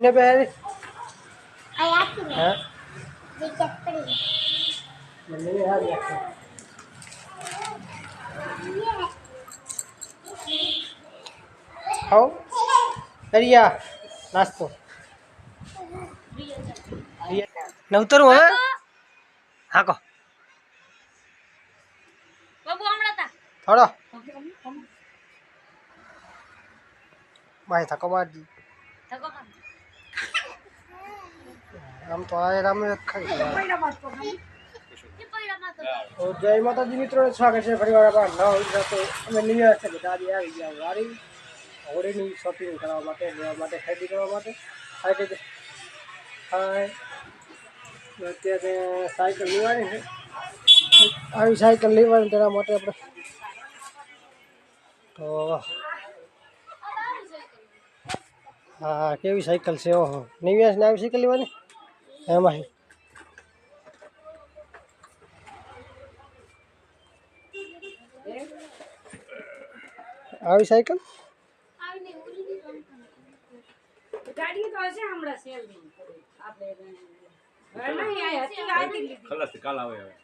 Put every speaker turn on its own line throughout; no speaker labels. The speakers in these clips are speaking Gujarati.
ને પહેરે હા
વિકેટ પડી
મને નહીં હારી ખાઓ દરિયા નાસ્તો નવતરું હવે હા કહો થોડો ભાઈ થકો મારજી આમ તો આ રામે ખાઈ ગયા.
એ પૈડામાં તો
તો જય માતાજી મિત્રો સ્વાગત છે ફરી વાર આપણા નવા વિડીયો તો અમે ન્યુ યર છે બધા આજે આવી ગયા વારી હોળીની શોપિંગ કરવા માટે લેવા માટે ખરીદી કરવા માટે હાય કે હાય તો અત્યારે સાયકલ લેવાની છે આવી સાયકલ લેવાની તેના માટે આપણે તો હા કેવી સાયકલ છે ઓહો નેવ્યાસ ને આવી સાયકલ લેવાની એમાં આવી સાયકલ?
ગાડી તો હશે હમણાં સેલ આપણે નહીં આ હતી ગાડી લીધી.
ખલાસ કાલ આવે હવે.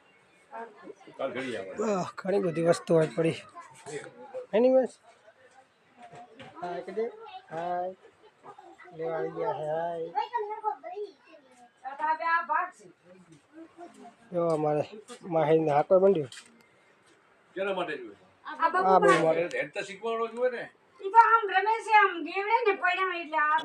કાલ ઘડી આવે.
આહ, ઘણી બધી વસ્તુ હોય પડી. એની બસ હાય કે હાય લેવા આવી ગયા હાય જો અમારે માહિરને હાકો મંડ્યું.
કેના માટે જોઈએ
આ બાબુ
આ
હેડ તો શીખવાડો જોઈએ ને.
ઈ તો આમ રમે છે આમ ગેવડે ને પડ્યા એટલે આ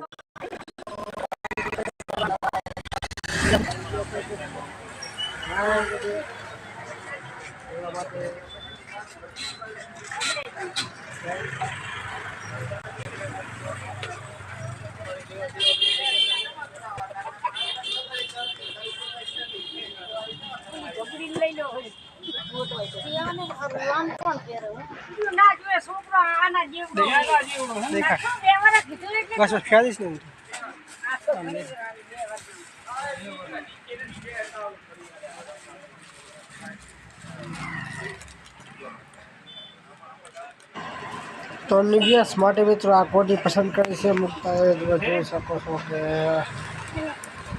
એના માટે
છોકરો આના જેવડો
દેખાય
બે વર્ષ કીધું એટલે
બસ બસ ખ્યાલ જ નહીં તો નિવ્યાસ માટે મિત્રો આ કોટી પસંદ કરી છે મુકતા એ તમે જોઈ શકો છો કે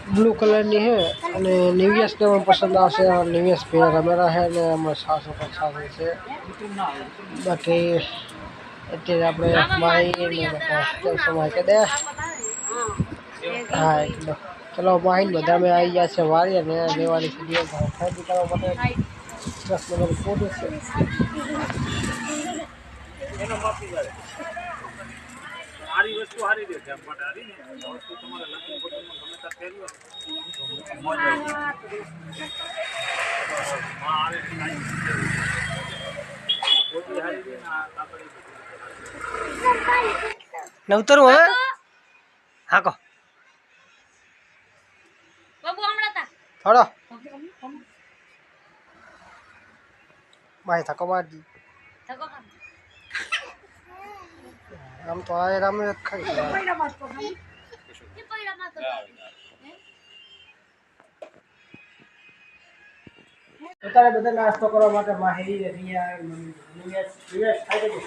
બ્લુ કલરની છે અને નિવ્યાસને પણ પસંદ આવશે આ નિવ્યાસ પહેલા રમેલા છે અને એમાં સાસો પણ સાસો છે બાકી અત્યારે આપણે માહી સમાય કે દે. હા. એટલે. ચલો માહિન બધા અમે આવી ગયા છે વારીએ અને લેવાની છે. દિવસ ખરીદી કરવા માટે. દસ નંબર કોટી છે.
એનો માપી જાય સારી વસ્તુ સારી રહે એમ માટે સારી ને. વસ્તુ તમારે લગ્ન ફોટોમાં ગમે ત્યાં આવી ને આ કાપડી
નવતરું હવે? હા કહો
બાબુ
થોડો ભાઈ થકો મારજી આમ તો આ રામે ખાઈ અત્યારે બધા નાસ્તો કરવા માટે માહિતી રિયા નિવેશ નિવેશ ખાઈ ગયું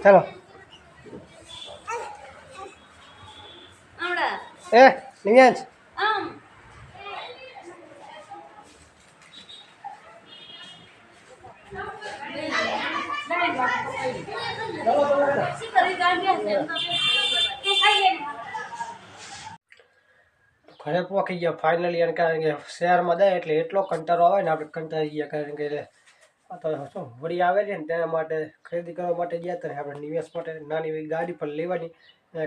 ચાલો
હમણાં
એ નિવ્યાંશ
આમ શી કરી ગાંઠિયા છે એમ તો તું ખાઈ લે ને.
ઘરે પહોંચી ગયા ફાઇનલી અને કારણ કે શહેરમાં જાય એટલે એટલો કંટાળો આવે ને આપણે કંટાળી ગયા કારણ કે આ તો વળી આવે ને તેના માટે ખરીદી કરવા માટે ગયા હતા આપણે નિવેશ માટે નાની એવી ગાડી પણ લેવાની.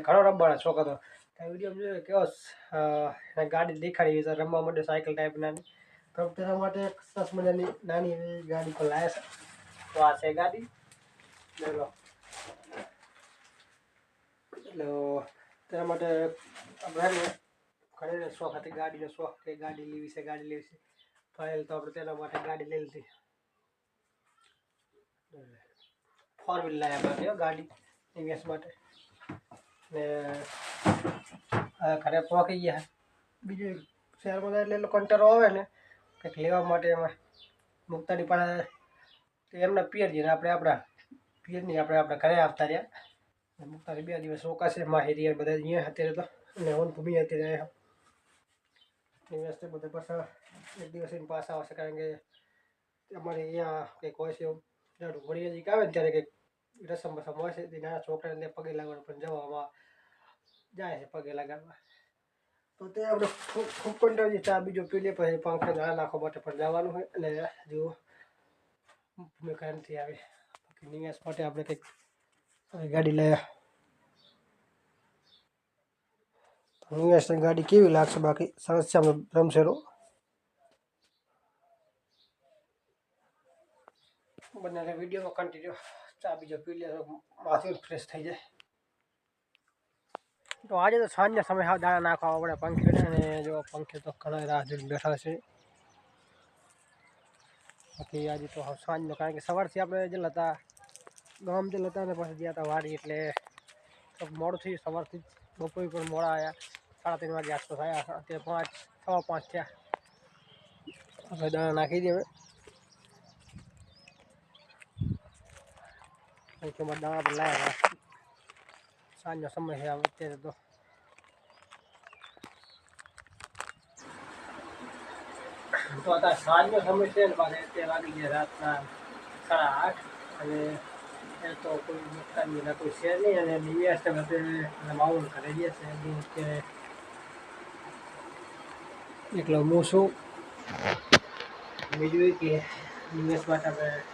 ઘણો રમવાના શોખ હતો. વીડિયો જોયો કેવો ગાડી દેખાડી તો રમવા માટે સાયકલ ટાઈપ નાની. તો તેના માટે સરસ મજાની નાની એવી ગાડી પણ લાવ્યા છે. તો આ છે ગાડી. લો. એટલે તેના માટે આપણે હે શોખ હતી. ગાડીનો શોખ કે ગાડી લેવી છે, ગાડી લેવી છે. ફાઇલ તો આપણે તેના માટે ગાડી લઈ લીધી. ફોર વ્હીલ લાવ્યા માટે હો ગાડી ઇન્વેસ્ટ માટે ને હવે ઘરે પહોંચી ગયા બીજું શહેરમાં જાય એટલે એટલો કંટાળો આવે ને કંઈક લેવા માટે એમાં મુક્તાની પાસે એમના પિયર જઈને આપણે આપણા પિયરની આપણે આપણા ઘરે આવતા રહ્યા ને મુક્તાની બે દિવસ રોકાશે માહિતી બધા અહીંયા અત્યારે તો અને ઓન ભૂમિ અત્યારે ઇન્વેસ્ટ બધા પાછા એક દિવસ એને પાછા આવશે કારણ કે અમારે અહીંયા કંઈક હોય છે એવું જાડું વડિયાજી આવે ત્યારે કંઈક રસમ બસમ હોય છે નાના છોકરાને પગે લાગવાનું પણ જવામાં જાય છે પગે લગાડવા તો તે આપણે ખૂબ કંટાળી ચા બીજો પી લે, પછી પંખે નાના નાખવા માટે પણ જવાનું હોય. અને જો ભૂમિકા નથી આવે, બાકી નિવાસ માટે આપણે કંઈક ગાડી લાવ્યા નિવાસની ગાડી કેવી લાગશે બાકી? સરસ છે આપણે રમશેરો બંને વિડીયોમાં કન્ટિન્યુ ચા બીજો પી લે તો માથું ફ્રેશ થઈ જાય તો આજે તો સાંજના સમય હાવ દાણા નાખવા પડે પંખે અને જો પંખે તો ઘણા રાહ જોઈને બેઠા છે બાકી આજે તો હાવ સાંજનો કારણ કે સવારથી આપણે જે હતા ગામ જે હતા ને પછી ગયા હતા વાડી એટલે તો મોડું થયું સવારથી જ બપોરે પણ મોડા આવ્યા સાડા ત્રણ વાગે આસપાસ આવ્યા અત્યારે પાંચ સવા પાંચ થયા હવે દાણા નાખી દે લાવ્યા સાંજનો સમય છે તો તો અત્યારે સાંજનો સમય છે ને પાછા અત્યારે ગયા રાતના સાડા આઠ. એ તો કોઈ નુકસાન ના કોઈ છે નહીં. અને માઉલ કરે છે. અત્યારે છું. બીજું કે નિવેશ માટે આપણે